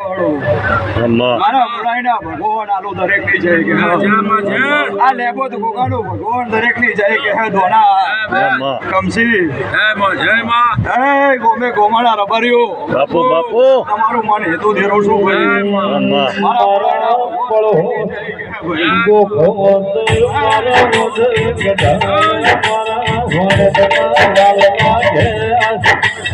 મારા મુલાયના ભગવાન આલો દરેકની જય કે આ લેબો તો કોકાનો ભગવાન દરેકની જય કે હે ધોના. અમ્મા કમસી. એ ગોમે ગોમાળા રબરિયો બાપુ બાપુ. તમારું મન હેતુ ધેરો ભાઈ મારા ભગવાન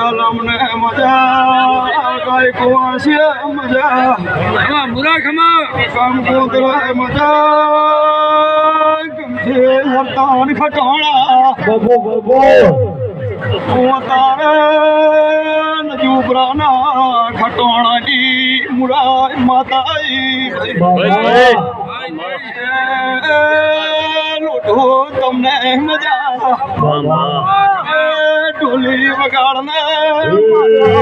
અલમને મજા કઈ કુવાસી મજા કોતરે મજા ગમશે હરતાન ખટાણા હું તારે નજુબરાના ખટોણાની મુરાય માતાઈ તમને મજા Oh my God, I'm